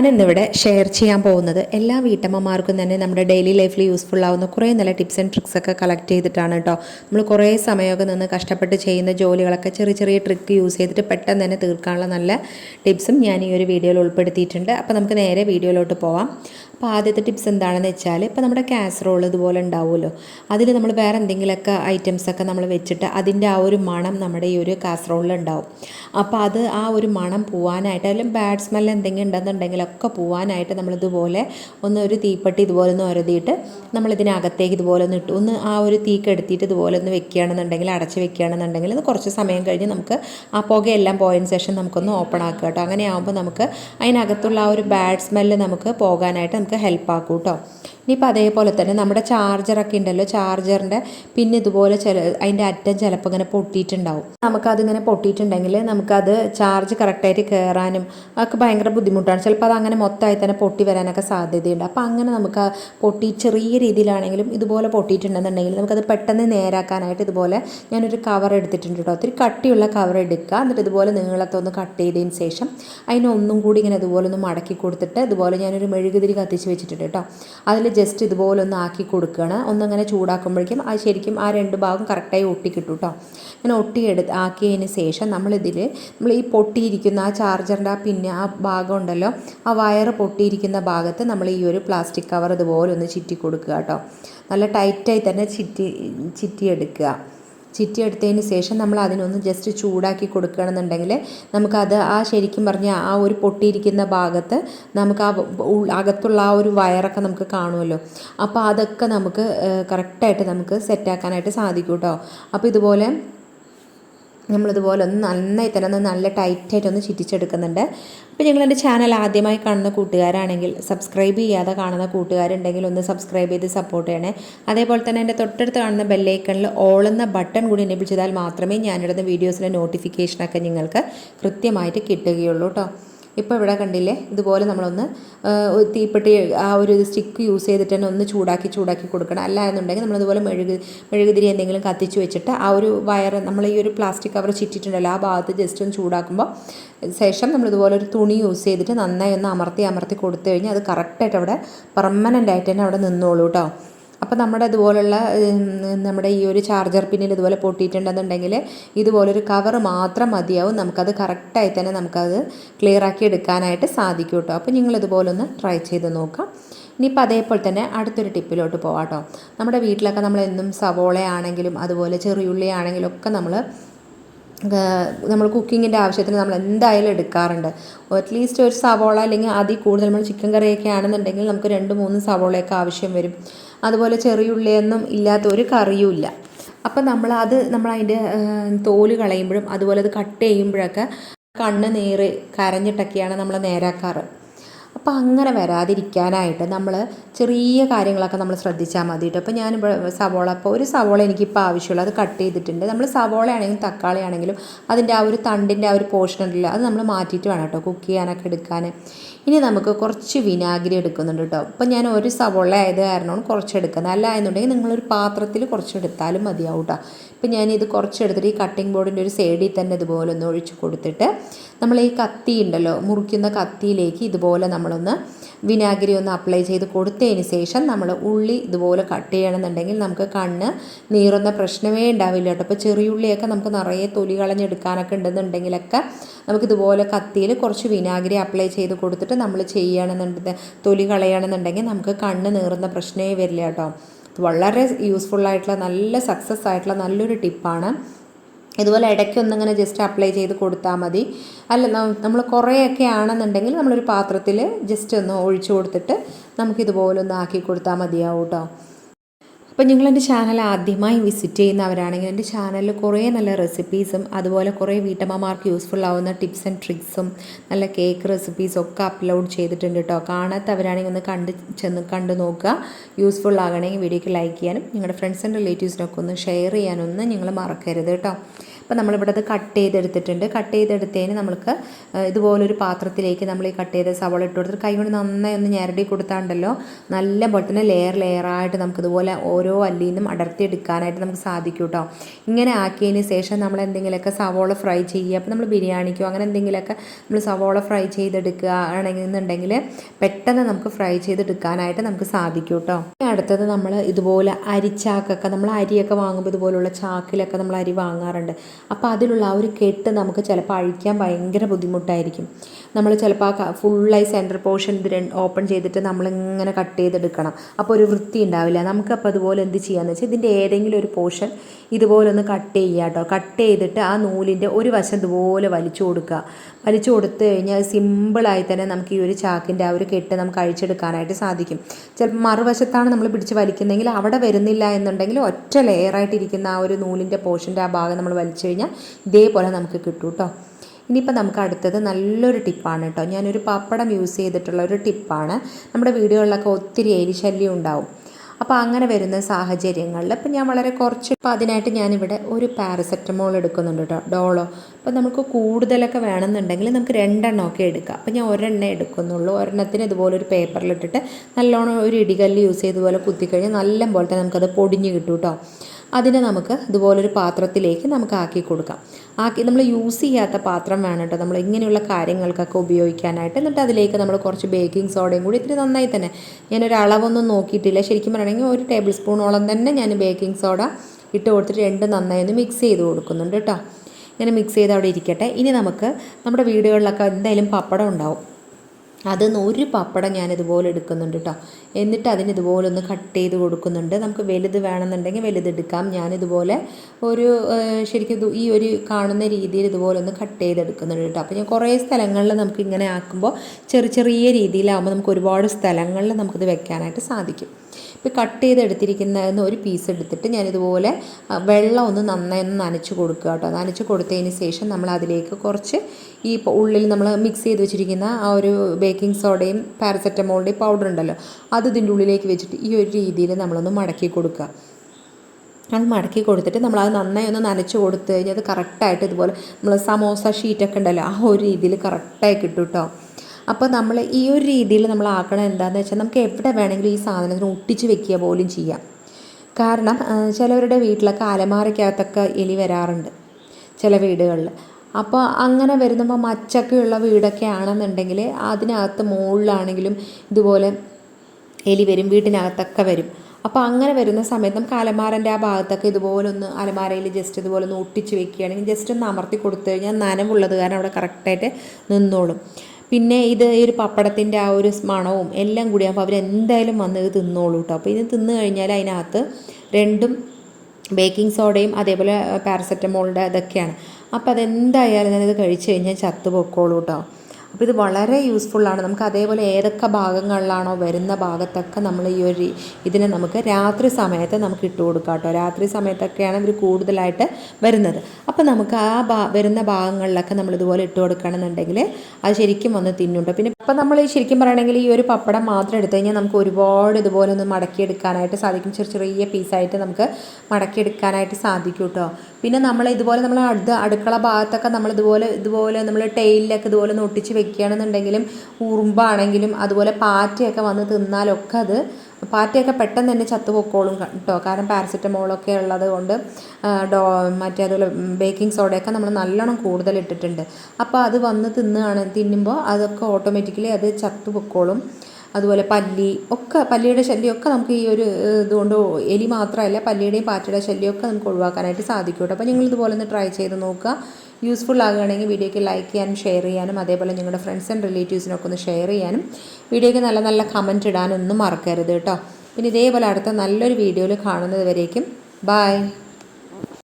ഞാൻ ഇന്നിവിടെ ഷെയർ ചെയ്യാൻ പോകുന്നത്. എല്ലാ വീട്ടമ്മമാർക്കും തന്നെ നമ്മുടെ ഡെയിലി ലൈഫിൽ യൂസ്ഫുൾ ആവുന്ന കുറേ നല്ല ടിപ്സ് ആൻഡ് ട്രിക്സ് ഒക്കെ കളക്ട് ചെയ്തിട്ടാണ് കേട്ടോ നമ്മൾ കുറേ സമയമൊക്കെ നിന്ന് കഷ്ടപ്പെട്ട് ചെയ്യുന്ന ജോലികളൊക്കെ ചെറിയ ചെറിയ ട്രിക്ക് യൂസ് ചെയ്തിട്ട് പെട്ടെന്ന് തന്നെ തീർക്കാനുള്ള നല്ല ടിപ്സും ഞാൻ ഈ ഒരു വീഡിയോയിൽ ഉൾപ്പെടുത്തിയിട്ടുണ്ട്. അപ്പോൾ നമുക്ക് നേരെ വീഡിയോയിലോട്ട് പോവാം. അപ്പോൾ ആദ്യത്തെ ടിപ്സ് എന്താണെന്ന് വെച്ചാൽ ഇപ്പോൾ നമ്മുടെ കാസറോൾ ഇതുപോലെ ഉണ്ടാവുമല്ലോ. അതിൽ നമ്മൾ വേറെ എന്തെങ്കിലുമൊക്കെ ഐറ്റംസൊക്കെ നമ്മൾ വെച്ചിട്ട് അതിന്റെ ആ ഒരു മണം നമ്മുടെ ഈ ഒരു കാസറോളിൽ ഉണ്ടാവും. അപ്പോൾ അത് ആ ഒരു മണം പോവാനായിട്ട് അല്ലെങ്കിൽ ബാഡ് സ്മെൽ എന്തെങ്കിലും ഉണ്ടെന്നുണ്ടെങ്കിലൊക്കെ പോവാനായിട്ട് നമ്മളിതുപോലെ ഒന്ന് ഒരു തീപ്പെട്ടി ഇതുപോലെ ഒന്ന് ഒരതിയിട്ട് നമ്മളിതിനകത്തേക്ക് ഇതുപോലെ ഒന്ന് ഇട്ട് ഒന്ന് ആ ഒരു തീക്ക് എടുത്തിട്ട് ഇതുപോലെ ഒന്ന് വെക്കുകയാണെന്നുണ്ടെങ്കിൽ അടച്ച് വെക്കുകയാണെന്നുണ്ടെങ്കിൽ അത് കുറച്ച് സമയം കഴിഞ്ഞ് നമുക്ക് ആ പുകയെല്ലാം പോയതിന് ശേഷം നമുക്കൊന്ന് ഓപ്പൺ ആക്കുക കേട്ടോ. അങ്ങനെ ആകുമ്പോൾ നമുക്ക് അതിനകത്തുള്ള ആ ഒരു ബാഡ് സ്മെല്ല് നമുക്ക് പോകാനായിട്ട് നമുക്ക് ഹെൽപ്പ് ആക്കും കേട്ടോ ഇനിയിപ്പോൾ അതേപോലെ തന്നെ നമ്മുടെ ചാർജറൊക്കെ ഉണ്ടല്ലോ ചാർജറിന്റെ പിന്നെ ഇതുപോലെ ചില അതിന്റെ അറ്റം ചിലപ്പോൾ ഇങ്ങനെ പൊട്ടിയിട്ടുണ്ടാവും. നമുക്കതിങ്ങനെ പൊട്ടിയിട്ടുണ്ടെങ്കിൽ നമുക്കത് ചാർജ് കറക്റ്റായിട്ട് കയറാനും ഒക്കെ ഭയങ്കര ബുദ്ധിമുട്ടാണ്. ചിലപ്പോൾ അത് അങ്ങനെ മൊത്തമായി തന്നെ പൊട്ടി വരാനൊക്കെ സാധ്യതയുണ്ട്. അപ്പോൾ അങ്ങനെ നമുക്ക് പൊട്ടി ചെറിയ രീതിയിലാണെങ്കിലും ഇതുപോലെ പൊട്ടിയിട്ടുണ്ടെന്നുണ്ടെങ്കിൽ നമുക്കത് പെട്ടെന്ന് നേരാക്കാനായിട്ട് ഇതുപോലെ ഞാനൊരു കവർ എടുത്തിട്ടുണ്ട് കേട്ടോ. ഒത്തിരി കട്ടിയുള്ള കവർ എടുക്കുക. എന്നിട്ട് ഇതുപോലെ നീളത്തൊന്ന് കട്ട് ചെയ്തതിന് ശേഷം അതിനൊന്നും കൂടി ഇങ്ങനെ ഇതുപോലെ ഒന്ന് മടക്കി കൊടുത്തിട്ട് ഇതുപോലെ ഞാനൊരു മെഴുകുതിരി കത്തിച്ച് വെച്ചിട്ടുണ്ട് കേട്ടോ. അതിൽ ജസ്റ്റ് ഇതുപോലെ ഒന്ന് ആക്കി കൊടുക്കുകയാണ്. ഒന്നങ്ങനെ ചൂടാക്കുമ്പോഴേക്കും അത് ശരിക്കും ആ രണ്ട് ഭാഗം കറക്റ്റായി ഒട്ടി കിട്ടും കേട്ടോ അങ്ങനെ ഒട്ടി എടു ആക്കിയതിന് ശേഷം നമ്മളിതിൽ നമ്മൾ ഈ പൊട്ടിയിരിക്കുന്ന ആ ചാർജറിന്റെ ആ പിന്നെ ആ ഭാഗം ഉണ്ടല്ലോ ആ വയർ പൊട്ടിയിരിക്കുന്ന ഭാഗത്ത് നമ്മൾ ഈ ഒരു പ്ലാസ്റ്റിക് കവർ ഇതുപോലെ ഒന്ന് ചുറ്റി കൊടുക്കുക കേട്ടോ നല്ല ടൈറ്റായി തന്നെ ചുറ്റി ചുറ്റിയെടുക്കുക. ചിറ്റി എടുത്തതിന് ശേഷം നമ്മൾ അതിനൊന്ന് ജസ്റ്റ് ചൂടാക്കി കൊടുക്കുകയാണെന്നുണ്ടെങ്കിൽ നമുക്കത് ആ ശരിക്കും പറഞ്ഞാൽ ആ ഒരു പൊട്ടിയിരിക്കുന്ന ഭാഗത്ത് നമുക്ക് ആ അകത്തുള്ള ആ ഒരു വയറൊക്കെ നമുക്ക് കാണുമല്ലോ. അപ്പോൾ അതൊക്കെ നമുക്ക് കറക്റ്റായിട്ട് നമുക്ക് സെറ്റാക്കാനായിട്ട് സാധിക്കും കേട്ടോ. അപ്പോൾ ഇതുപോലെ നമ്മളിതുപോലെ ഒന്ന് നന്നായി തന്നെ ഒന്ന് നല്ല ടൈറ്റായിട്ട് ഒന്ന് ചുറ്റിച്ചെടുക്കുന്നുണ്ട്. അപ്പോൾ എന്റെ ചാനൽ ആദ്യമായി കാണുന്ന കൂട്ടുകാരാണെങ്കിൽ സബ്സ്ക്രൈബ് ചെയ്യാതെ കാണുന്ന കൂട്ടുകാരുണ്ടെങ്കിൽ ഒന്ന് സബ്സ്ക്രൈബ് ചെയ്ത് സപ്പോർട്ട് ചെയ്യണേ. അതേപോലെ തന്നെ എന്റെ തൊട്ടടുത്ത് കാണുന്ന ബെല്ലൈക്കണിൽ ഓൾ എന്ന ബട്ടൺ കൂടി എനേബിൾ ചെയ്താൽ മാത്രമേ ഞാനിടുന്ന വീഡിയോസിന്റെ നോട്ടിഫിക്കേഷനൊക്കെ നിങ്ങൾക്ക് കൃത്യമായിട്ട് കിട്ടുകയുള്ളൂ കേട്ടോ ഇപ്പോൾ ഇവിടെ കണ്ടില്ലേ? ഇതുപോലെ നമ്മളൊന്ന് തീപ്പെട്ടി ആ ഒരു സ്റ്റിക്ക് യൂസ് ചെയ്തിട്ട് തന്നെ ഒന്ന് ചൂടാക്കി ചൂടാക്കി കൊടുക്കണം. അല്ല എന്നുണ്ടെങ്കിൽ നമ്മളിതുപോലെ മെഴുകു മെഴുകുതിരി എന്തെങ്കിലും കത്തിച്ച് വെച്ചിട്ട് ആ ഒരു വയർ നമ്മൾ ഈ ഒരു പ്ലാസ്റ്റിക് കവർ ചുറ്റിട്ടുണ്ടല്ലോ ആ ഭാഗത്ത് ജസ്റ്റ് ഒന്ന് ചൂടാക്കുമ്പോൾ ശേഷം നമ്മളിതുപോലെ ഒരു തുണി യൂസ് ചെയ്തിട്ട് നന്നായി ഒന്ന് അമർത്തി അമർത്തി കൊടുത്തു കഴിഞ്ഞാൽ അത് കറക്റ്റായിട്ട് അവിടെ പെർമനന്റ് ആയിട്ട് തന്നെ അവിടെ നിന്നോളൂ കേട്ടോ അപ്പോൾ നമ്മുടെ ഇതുപോലുള്ള നമ്മുടെ ഈ ഒരു ചാർജർ പിന്നിൽ ഇതുപോലെ പൊട്ടിയിട്ടുണ്ടെന്നുണ്ടെങ്കിൽ ഇതുപോലൊരു കവർ മാത്രം മതിയാവും. നമുക്കത് കറക്റ്റായി തന്നെ നമുക്കത് ക്ലിയർ ആക്കി എടുക്കാനായിട്ട് സാധിക്കും കേട്ടോ. അപ്പോൾ നിങ്ങൾ ഇതുപോലെ ഒന്ന് ട്രൈ ചെയ്ത് നോക്കാം. ഇനിയിപ്പോൾ അതേപോലെ തന്നെ അടുത്തൊരു ടിപ്പിലോട്ട് പോവാം കേട്ടോ. നമ്മുടെ വീട്ടിലൊക്കെ നമ്മൾ എന്നും സവോളയാണെങ്കിലും അതുപോലെ ചെറിയുള്ളി ആണെങ്കിലും ഒക്കെ നമ്മൾ നമ്മൾ കുക്കിങ്ങിന്റെ ആവശ്യത്തിന് നമ്മൾ എന്തായാലും എടുക്കാറുണ്ട്. അറ്റ്ലീസ്റ്റ് ഒരു സവോള അല്ലെങ്കിൽ അതിൽ കൂടുതൽ നമ്മൾ ചിക്കൻ കറിയൊക്കെ ആണെന്നുണ്ടെങ്കിൽ നമുക്ക് രണ്ട് മൂന്ന് സവോളയൊക്കെ ആവശ്യം വരും. അതുപോലെ ചെറിയുള്ളിയൊന്നും ഇല്ലാത്ത ഒരു കറിയുമില്ല. അപ്പം നമ്മൾ അതിന്റെ തോൽ കളയുമ്പോഴും അതുപോലെ അത് കട്ട് ചെയ്യുമ്പോഴൊക്കെ കണ്ണ് നേറ് കരഞ്ഞിട്ടൊക്കെയാണ് നമ്മൾ നേരാക്കാറ്. അപ്പോൾ അങ്ങനെ വരാതിരിക്കാനായിട്ട് നമ്മൾ ചെറിയ കാര്യങ്ങളൊക്കെ നമ്മൾ ശ്രദ്ധിച്ചാൽ മതി കേട്ടോ അപ്പോൾ ഞാൻ സവോള അപ്പോൾ ഒരു സവോള എനിക്കിപ്പോൾ ആവശ്യമുള്ളൂ. അത് കട്ട് ചെയ്തിട്ടുണ്ട്. നമ്മൾ സവോളയാണെങ്കിലും തക്കാളി ആണെങ്കിലും അതിന്റെ ആ ഒരു തണ്ടിന്റെ ആ ഒരു പോർഷൻ ഉണ്ടല്ലോ അത് നമ്മൾ മാറ്റിയിട്ട് വേണം കേട്ടോ കുക്ക് ചെയ്യാനൊക്കെ എടുക്കാൻ. ഇനി നമുക്ക് കുറച്ച് വിനാഗിരി എടുക്കുന്നുണ്ട് കേട്ടോ. അപ്പോൾ ഞാൻ ഒരു സവോള ആയത് കാരണമാണ് കുറച്ച് എടുക്കുന്നത് അല്ല എന്നുണ്ടെങ്കിൽ നിങ്ങളൊരു പാത്രത്തിൽ കുറച്ച് എടുത്താലും മതിയാവും കേട്ടോ. ഇപ്പം ഞാനിത് കുറച്ചെടുത്തിട്ട് ഈ കട്ടിംഗ് ബോർഡിന്റെ ഒരു സൈഡിൽ തന്നെ ഇതുപോലെ ഒന്ന് ഒഴിച്ച് കൊടുത്തിട്ട് നമ്മൾ ഈ കത്തി ഉണ്ടല്ലോ മുറിക്കുന്ന കത്തിയിലേക്ക് ഇതുപോലെ നമ്മളൊന്ന് വിനാഗിരി ഒന്ന് അപ്ലൈ ചെയ്ത് കൊടുത്തതിന് ശേഷം നമ്മൾ ഉള്ളി ഇതുപോലെ കട്ട് ചെയ്യണമെന്നുണ്ടെങ്കിൽ നമുക്ക് കണ്ണ് നീറുന്ന പ്രശ്നമേ ഉണ്ടാവില്ല കേട്ടോ. അപ്പോൾ ചെറിയ ഉള്ളിയൊക്കെ നമുക്ക് നിറയെ തൊലി കളഞ്ഞെടുക്കാനൊക്കെ ഉണ്ടെന്നുണ്ടെങ്കിലൊക്കെ നമുക്ക് ഇതുപോലെ കത്തിയിൽ കുറച്ച് വിനാഗിരി അപ്ലൈ ചെയ്ത് കൊടുത്തിട്ട് നമ്മൾ ചെയ്യുകയാണെന്നുണ്ടെങ്കിൽ തൊലി കളയണമെന്നുണ്ടെങ്കിൽ നമുക്ക് കണ്ണ് നീറുന്ന പ്രശ്നമേ വരില്ല കേട്ടോ. വളരെ യൂസ്ഫുൾ ആയിട്ടുള്ള നല്ല സക്സസ് ആയിട്ടുള്ള നല്ലൊരു ടിപ്പാണ് ഇതുപോലെ ഇടയ്ക്ക് ഒന്നിങ്ങനെ ജസ്റ്റ് അപ്ലൈ ചെയ്ത് കൊടുത്താൽ മതി. അല്ല നമ്മൾ കുറേയൊക്കെ ആണെന്നുണ്ടെങ്കിൽ നമ്മളൊരു പാത്രത്തിൽ ജസ്റ്റ് ഒന്ന് ഒഴിച്ചു കൊടുത്തിട്ട് നമുക്കിതുപോലെ ഒന്ന് ആക്കി കൊടുത്താൽ മതിയാവും കേട്ടോ അപ്പോൾ നിങ്ങൾ എന്റെ ചാനൽ ആദ്യമായി വിസിറ്റ് ചെയ്യുന്നവരാണെങ്കിൽ എന്റെ ചാനലിൽ കുറേ നല്ല റെസിപ്പീസും അതുപോലെ കുറേ വീട്ടമ്മമാർക്ക് യൂസ്ഫുൾ ആവുന്ന ടിപ്സ് ആൻഡ് ട്രിക്സും നല്ല കേക്ക് റെസിപ്പീസും ഒക്കെ അപ്ലോഡ് ചെയ്തിട്ടുണ്ട് കേട്ടോ കാണാത്തവരാണെങ്കിൽ ഒന്ന് കണ്ട് ചെന്ന് കണ്ടു നോക്കുക. യൂസ്ഫുൾ ആകണമെങ്കിൽ വീഡിയോക്ക് ലൈക്ക് ചെയ്യാനും നിങ്ങളുടെ ഫ്രണ്ട്സ് ആൻഡ് റിലേറ്റീവ്സിനൊക്കെ ഒന്ന് ഷെയർ ചെയ്യാനൊന്നും നിങ്ങൾ മറക്കരുത് കേട്ടോ അപ്പോൾ നമ്മളിവിടെ അത് കട്ട് ചെയ്തെടുത്തിട്ടുണ്ട്. കട്ട് ചെയ്തെടുത്തതിന് നമുക്ക് ഇതുപോലൊരു പാത്രത്തിലേക്ക് നമ്മൾ ഈ കട്ട് ചെയ്ത സവോള ഇട്ട് കൊടുത്തിട്ട് കൈ കൊണ്ട് നന്നായി ഒന്ന് ഞരടി കൊടുത്താണ്ടല്ലോ നല്ല പോലെ തന്നെ ലെയർ ലെയറായിട്ട് നമുക്കിതുപോലെ ഓരോ അല്ലിൽ നിന്നും അടർത്തി എടുക്കാനായിട്ട് നമുക്ക് സാധിക്കും കേട്ടോ ഇങ്ങനെ ആക്കിയതിന് ശേഷം നമ്മൾ എന്തെങ്കിലുമൊക്കെ സവോള ഫ്രൈ ചെയ്യുക. അപ്പോൾ നമ്മൾ ബിരിയാണിക്കോ അങ്ങനെ എന്തെങ്കിലുമൊക്കെ നമ്മൾ സവോള ഫ്രൈ ചെയ്തെടുക്കുക ആണെങ്കിൽ എന്നുണ്ടെങ്കിൽ പെട്ടെന്ന് നമുക്ക് ഫ്രൈ ചെയ്തെടുക്കാനായിട്ട് നമുക്ക് സാധിക്കും കേട്ടോ അടുത്തത് നമ്മൾ ഇതുപോലെ അരിച്ചാക്കൊക്കെ നമ്മൾ അരിയൊക്കെ വാങ്ങുമ്പോൾ ഇതുപോലുള്ള ചാക്കിലൊക്കെ നമ്മൾ അരി വാങ്ങാറുണ്ട്. അപ്പോൾ അതിലുള്ള ആ ഒരു കെട്ട് നമുക്ക് ചിലപ്പോൾ അഴിക്കാൻ ഭയങ്കര ബുദ്ധിമുട്ടായിരിക്കും. നമ്മൾ ചിലപ്പോൾ ആ ഫുള്ളായി സെന്റർ പോർഷൻ ഓപ്പൺ ചെയ്തിട്ട് നമ്മളിങ്ങനെ കട്ട് ചെയ്തെടുക്കണം. അപ്പോൾ ഒരു വൃത്തി ഉണ്ടാവില്ല. നമുക്കപ്പോൾ അതുപോലെ എന്ത് ചെയ്യാമെന്ന് വെച്ചാൽ ഇതിന്റെ ഏതെങ്കിലും ഒരു പോർഷൻ ഇതുപോലെ ഒന്ന് കട്ട് ചെയ്യുക കേട്ടോ കട്ട് ചെയ്തിട്ട് ആ നൂലിന്റെ ഒരു വശം ഇതുപോലെ വലിച്ചു കൊടുക്കുക. വലിച്ചു കൊടുത്തു കഴിഞ്ഞാൽ സിമ്പിളായി തന്നെ നമുക്ക് ഈ ഒരു ചാക്കിന്റെ ആ ഒരു കെട്ട് നമുക്ക് അഴിച്ചെടുക്കാനായിട്ട് സാധിക്കും. ചിലപ്പോൾ മറുവശത്താണ് നമ്മൾ പിടിച്ച് വലിക്കുന്നതെങ്കിൽ അവിടെ വരുന്നില്ല എന്നുണ്ടെങ്കിൽ ഒറ്റ ലെയറായിട്ടിരിക്കുന്ന ആ ഒരു നൂലിന്റെ പോർഷന്റെ ആ ഭാഗം നമ്മൾ വലിച്ചു കഴിഞ്ഞാൽ ഇതേപോലെ നമുക്ക് കിട്ടും കേട്ടോ ഇനിയിപ്പോൾ നമുക്ക് അടുത്തത് നല്ലൊരു ടിപ്പാണ് കേട്ടോ. ഞാനൊരു പപ്പടം യൂസ് ചെയ്തിട്ടുള്ള ഒരു ടിപ്പാണ്. നമ്മുടെ വീടുകളിലൊക്കെ ഒത്തിരി എലിശല്യം ഉണ്ടാവും. അപ്പോൾ അങ്ങനെ വരുന്ന സാഹചര്യങ്ങളിൽ ഇപ്പം ഞാൻ വളരെ കുറച്ച് ഇപ്പോൾ അതിനായിട്ട് ഞാനിവിടെ ഒരു പാരസെറ്റമോൾ എടുക്കുന്നുണ്ട് കേട്ടോ ഡോളോ. അപ്പോൾ നമുക്ക് കൂടുതലൊക്കെ വേണമെന്നുണ്ടെങ്കിൽ നമുക്ക് രണ്ടെണ്ണമൊക്കെ എടുക്കാം. അപ്പോൾ ഞാൻ ഒരെണ്ണം എടുക്കുന്നുള്ളൂ. ഒരെണ്ണത്തിന് ഇതുപോലെ ഒരു പേപ്പറിലിട്ടിട്ട് നല്ലോണം ഒരു ഇടികല്ല് യൂസ് ചെയ്തതുപോലെ കുത്തിക്കഴിഞ്ഞാൽ നല്ല പോലെ തന്നെ നമുക്കത് പൊടിഞ്ഞ് കിട്ടും കേട്ടോ അതിനെ നമുക്ക് ഇതുപോലൊരു പാത്രത്തിലേക്ക് നമുക്ക് ആക്കി കൊടുക്കാം. ആക്കി നമ്മൾ യൂസ് ചെയ്യാത്ത പാത്രം വേണം കേട്ടോ നമ്മൾ ഇങ്ങനെയുള്ള കാര്യങ്ങൾക്കൊക്കെ ഉപയോഗിക്കാനായിട്ട്. എന്നിട്ട് അതിലേക്ക് നമ്മൾ കുറച്ച് ബേക്കിംഗ് സോഡയും കൂടി ഇത്തിരി നന്നായി തന്നെ ഞാനൊരു അളവൊന്നും നോക്കിയിട്ടില്ല. ശരിക്കും പറയണമെങ്കിൽ ഒരു ടേബിൾ സ്പൂണോളം തന്നെ ഞാൻ ബേക്കിംഗ് സോഡ ഇട്ട് കൊടുത്തിട്ട് രണ്ട് നന്നായി ഒന്ന് മിക്സ് ചെയ്ത് കൊടുക്കുന്നുണ്ട് കേട്ടോ ഇങ്ങനെ മിക്സ് ചെയ്ത് അവിടെ ഇരിക്കട്ടെ. ഇനി നമുക്ക് നമ്മുടെ വീടുകളിലൊക്കെ എന്തായാലും പപ്പടം ഉണ്ടാവും. അതിൽ ഒരു പപ്പടം ഞാൻ ഇതുപോലെ എടുക്കുന്നുണ്ട് കേട്ടോ എന്നിട്ട് അതിന് ഇതുപോലെ ഒന്ന് കട്ട് ചെയ്ത് കൊടുക്കുന്നുണ്ട്. നമുക്ക് വലുത് വേണമെന്നുണ്ടെങ്കിൽ വലുതെടുക്കാം ഞാനിതുപോലെ ഒരു ശരിക്കും ഈ ഒരു കാണുന്ന രീതിയിൽ ഇതുപോലെ ഒന്ന് കട്ട് ചെയ്തെടുക്കുന്നുണ്ട് കേട്ടോ അപ്പോൾ ഞാൻ കുറേ സ്ഥലങ്ങളിൽ നമുക്ക് ഇങ്ങനെ ആക്കുമ്പോൾ ചെറിയ ചെറിയ രീതിയിലാകുമ്പോൾ നമുക്ക് ഒരുപാട് സ്ഥലങ്ങളിൽ നമുക്കിത് വെക്കാനായിട്ട് സാധിക്കും. ഇപ്പോൾ കട്ട് ചെയ്തെടുത്തിരിക്കുന്ന ഒരു പീസ് എടുത്തിട്ട് ഞാനിതുപോലെ വെള്ളം ഒന്ന് നന്നായി ഒന്ന് നനച്ച് കൊടുക്കുക കേട്ടോ. നനച്ച് കൊടുത്തതിന് ശേഷം നമ്മൾ അതിലേക്ക് കുറച്ച് ഈ ഉള്ളിൽ നമ്മൾ മിക്സ് ചെയ്ത് വെച്ചിരിക്കുന്ന ആ ഒരു ബേക്കിംഗ് സോഡയും പാരസെറ്റമോളിന്റെയും പൗഡർ ഉണ്ടല്ലോ അത് ഇതിന്റെ ഉള്ളിലേക്ക് വെച്ചിട്ട് ഈ ഒരു രീതിയിൽ നമ്മളൊന്ന് മടക്കി കൊടുക്കുക. അത് മടക്കി കൊടുത്തിട്ട് നമ്മൾ അത് നന്നായി ഒന്ന് നനച്ച് കൊടുത്തു കഴിഞ്ഞാൽ അത് കറക്റ്റായിട്ട് ഇതുപോലെ നമ്മൾ സമോസ ഷീറ്റൊക്കെ ഉണ്ടല്ലോ ആ ഒരു രീതിയിൽ കറക്റ്റായി കിട്ടും കേട്ടോ. അപ്പോൾ നമ്മൾ ഈ ഒരു രീതിയിൽ നമ്മൾ ആക്കണം എന്താണെന്ന് വെച്ചാൽ നമുക്ക് എവിടെ വേണമെങ്കിലും ഈ സാധനത്തിന് ഒട്ടിച്ച് വെക്കുക പോലും ചെയ്യാം. കാരണം ചിലവരുടെ വീട്ടിലൊക്കെ അലമാരയ്ക്കകത്തൊക്കെ എലി വരാറുണ്ട് ചില വീടുകളിൽ അപ്പോൾ അങ്ങനെ വരുമ്പോൾ മച്ചൊക്കെയുള്ള വീടൊക്കെ ആണെന്നുണ്ടെങ്കിൽ അതിനകത്ത് മുകളിലാണെങ്കിലും ഇതുപോലെ എലി വരും വീട്ടിനകത്തൊക്കെ വരും. അപ്പോൾ അങ്ങനെ വരുന്ന സമയത്ത് നമുക്ക് അലമാരന്റെ ആ ഭാഗത്തൊക്കെ ഇതുപോലെ ഒന്ന് അലമാരയിൽ ജസ്റ്റ് ഇതുപോലെ ഒന്ന് ഒട്ടിച്ച് വെക്കുകയാണെങ്കിൽ ജസ്റ്റ് ഒന്ന് അമർത്തി കൊടുത്തു കഴിഞ്ഞാൽ നനവുള്ളത് കാരണം അവിടെ കറക്റ്റായിട്ട് നിന്നോളും. പിന്നെ ഇത് ഈ ഒരു പപ്പടത്തിന്റെ ആ ഒരു മണവും എല്ലാം കൂടി അപ്പോൾ അവരെന്തായാലും വന്ന് ഇത് തിന്നോളൂ കേട്ടോ അപ്പോൾ ഇത് തിന്നു കഴിഞ്ഞാൽ അതിനകത്ത് രണ്ടും ബേക്കിംഗ് സോഡയും അതേപോലെ പാരസെറ്റമോളിന്റെ ഇതൊക്കെയാണ്. അപ്പോൾ അതെന്തായാലും ഞാനിത് കഴിച്ച് കഴിഞ്ഞാൽ ചത്തു പൊക്കോളൂ കേട്ടോ അപ്പോൾ ഇത് വളരെ യൂസ്ഫുള്ളാണ് നമുക്ക് അതേപോലെ ഏതൊക്കെ ഭാഗങ്ങളിലാണോ വരുന്ന ഭാഗത്തൊക്കെ നമ്മൾ ഈ ഒരു ഇതിനെ നമുക്ക് രാത്രി സമയത്ത് നമുക്ക് ഇട്ട് കൊടുക്കാം കേട്ടോ. രാത്രി സമയത്തൊക്കെയാണ് ഇവർ കൂടുതലായിട്ട് വരുന്നത്. അപ്പോൾ നമുക്ക് ആ വരുന്ന ഭാഗങ്ങളിലൊക്കെ നമ്മൾ ഇതുപോലെ ഇട്ട് കൊടുക്കണമെന്നുണ്ടെങ്കിൽ അത് ശരിക്കും വന്ന് തിന്നുണ്ടോ. പിന്നെ അപ്പോൾ നമ്മൾ ശരിക്കും പറയുകയാണെങ്കിൽ ഈ ഒരു പപ്പടം മാത്രം എടുത്തു കഴിഞ്ഞാൽ നമുക്ക് ഒരുപാട് ഇതുപോലെ ഒന്ന് മടക്കിയെടുക്കാനായിട്ട് സാധിക്കും. ചെറിയ ചെറിയ പീസായിട്ട് നമുക്ക് മടക്കിയെടുക്കാനായിട്ട് സാധിക്കും കേട്ടോ. പിന്നെ നമ്മൾ ഇതുപോലെ നമ്മൾ അടുത്ത അടുക്കള ഭാഗത്തൊക്കെ നമ്മൾ ഇതുപോലെ ഇതുപോലെ നമ്മൾ ടൈലിലൊക്കെ ഇതുപോലെ ഒട്ടിച്ച് വെക്കുകയാണെന്നുണ്ടെങ്കിലും ഉറുമ്പാണെങ്കിലും അതുപോലെ പാറ്റയൊക്കെ വന്ന് തിന്നാലൊക്കെ അത് പാറ്റയൊക്കെ പെട്ടെന്ന് തന്നെ ചത്തുപൊക്കോളും കേട്ടോ കാരണം പാരസെറ്റമോളൊക്കെ ഉള്ളത് കൊണ്ട് ഡോ മറ്റേ അതുപോലെ ബേക്കിംഗ് സോഡയൊക്കെ നമ്മൾ നല്ലോണം കൂടുതൽ ഇട്ടിട്ടുണ്ട്. അപ്പോൾ അത് വന്ന് തിന്നുകയാണ് തിന്നുമ്പോൾ അതൊക്കെ ഓട്ടോമാറ്റിക്കലി അത് ചത്തു പൊക്കോളും അതുപോലെ പല്ലി ഒക്കെ പല്ലിയുടെ ശല്യമൊക്കെ നമുക്ക് ഈ ഒരു ഇതുകൊണ്ട് എലി മാത്രമല്ല പല്ലിയുടെയും പാറ്റയുടെ ശല്യമൊക്കെ നമുക്ക് ഒഴിവാക്കാനായിട്ട് സാധിക്കും കേട്ടോ അപ്പോൾ നിങ്ങൾ ഇതുപോലെ ഒന്ന് ട്രൈ ചെയ്ത് നോക്കുക. യൂസ്ഫുൾ ആകുകയാണെങ്കിൽ വീഡിയോയ്ക്ക് ലൈക്ക് ചെയ്യാനും ഷെയർ ചെയ്യാനും അതേപോലെ നിങ്ങളുടെ ഫ്രണ്ട്സ് ആൻഡ് റിലേറ്റീവ്സിനൊക്കെ ഒന്ന് ഷെയർ ചെയ്യാനും വീഡിയോയ്ക്ക് നല്ല നല്ല കമന്റ് ഇടാനൊന്നും മറക്കരുത് കേട്ടോ. പിന്നെ ഇതേപോലെ അടുത്ത നല്ലൊരു വീഡിയോയിൽ കാണുന്നത് വരേക്കും. ബായ്